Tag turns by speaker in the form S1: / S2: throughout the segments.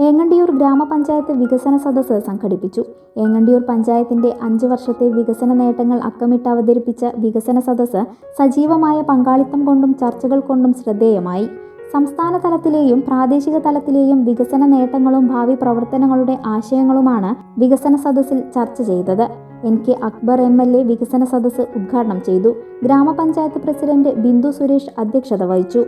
S1: ഏങ്ങണ്ടിയൂർ ഗ്രാമപഞ്ചായത്ത് വികസന സദസ്സ് സംഘടിപ്പിച്ചു. ഏങ്ങണ്ടിയൂർ പഞ്ചായത്തിന്റെ അഞ്ച് വർഷത്തെ വികസന നേട്ടങ്ങൾ അക്കമിട്ട് അവതരിപ്പിച്ച വികസന സദസ്സ് സജീവമായ പങ്കാളിത്തം കൊണ്ടും ചർച്ചകൾ കൊണ്ടും ശ്രദ്ധേയമായി. സംസ്ഥാന തലത്തിലെയും പ്രാദേശിക തലത്തിലെയും വികസന നേട്ടങ്ങളും ഭാവി പ്രവർത്തനങ്ങളുടെ ആശയങ്ങളുമാണ് വികസന സദസ്സിൽ ചർച്ച ചെയ്തത്. N K Akbar M L A വികസന സദസ്സ് ഉദ്ഘാടനം ചെയ്തു. ഗ്രാമപഞ്ചായത്ത് പ്രസിഡന്റ് ബിന്ദു സുരേഷ് അധ്യക്ഷത വഹിച്ചു.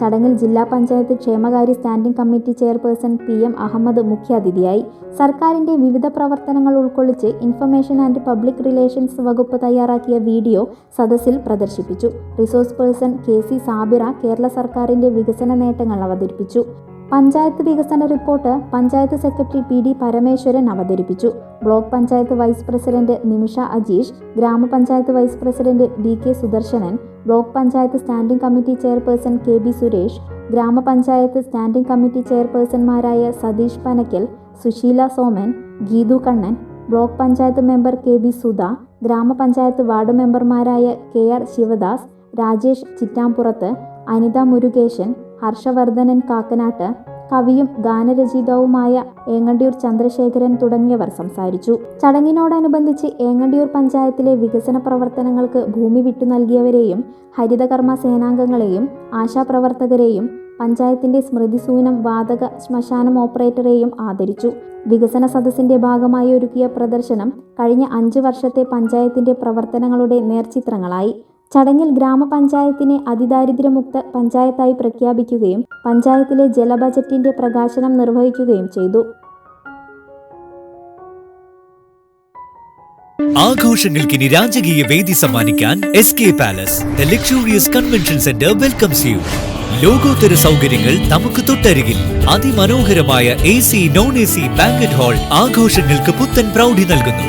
S1: ചടങ്ങിൽ ജില്ലാ പഞ്ചായത്ത് ക്ഷേമകാര്യ standing committee chairperson P M Ahmed മുഖ്യാതിഥിയായി സർക്കാരിന്റെ വിവിധ പ്രവർത്തനങ്ങൾ ഉൾക്കൊള്ളിച്ച് ഇൻഫർമേഷൻ ആൻഡ് പബ്ലിക് റിലേഷൻസ് വകുപ്പ് തയ്യാറാക്കിയ വീഡിയോ സദസ്സിൽ പ്രദർശിപ്പിച്ചു. Resource person K C Sabira Kerala സർക്കാരിന്റെ വികസന നേട്ടങ്ങൾ അവതരിപ്പിച്ചു. പഞ്ചായത്ത് വികസന report panchayat secretary P D Parameswaran അവതരിപ്പിച്ചു. Block panchayat vice president Nimisha Ajeesh grama panchayat vice president D K Sudarsanan block panchayat standing committee chairperson K B Suresh grama panchayat standing committee ചെയർപേഴ്സൺമാരായ Satheesh Panakkal Susheela Soman Geethu Kannan block panchayat member K B Sudha grama panchayat ward മെമ്പർമാരായ K R Sivadas Rajesh Chittampurath Anitha Murukesan Harshavardhanan കാക്കനാട്ട് കവിയും ഗാനരചയിതാവുമായ ഏങ്ങണ്ടിയൂർ ചന്ദ്രശേഖരൻ തുടങ്ങിയവർ സംസാരിച്ചു. ചടങ്ങിനോടനുബന്ധിച്ച് ഏങ്ങണ്ടിയൂർ പഞ്ചായത്തിലെ വികസന പ്രവർത്തനങ്ങൾക്ക് ഭൂമി വിട്ടു നൽകിയവരെയും ഹരിതകർമ്മ സേനാംഗങ്ങളെയും ആശാപ്രവർത്തകരെയും പഞ്ചായത്തിന്റെ സ്മൃതിസൂനം വാതക ശ്മശാനം ഓപ്പറേറ്ററെയും ആദരിച്ചു. വികസന സദസ്സിന്റെ ഭാഗമായി ഒരുക്കിയ പ്രദർശനം കഴിഞ്ഞ അഞ്ച് വർഷത്തെ പഞ്ചായത്തിന്റെ പ്രവർത്തനങ്ങളുടെ നേർചിത്രങ്ങളായി. ചടങ്ങിൽ ഗ്രാമപഞ്ചായത്തിനെ അതിദാരിദ്ര്യമുക്ത പഞ്ചായത്തായി പ്രഖ്യാപിക്കുകയും പഞ്ചായത്തിലെ ജലബജറ്റിന്റെ പ്രകാശനം നിർവഹിക്കുകയും ചെയ്തു.
S2: ആഘോഷങ്ങൾക്കിനി രാജകീയ വേദി സമ്മാനിക്കാൻ S K palace the luxurious convention centre welcomes you ലോകോത്തര സൗകര്യങ്ങൾ നമുക്ക് തൊട്ടരികിൽ. അതിമനോഹരമായ A C non A C banquet hall ആഘോഷങ്ങൾക്ക് പുത്തൻ പ്രൗഢി നൽകുന്നു.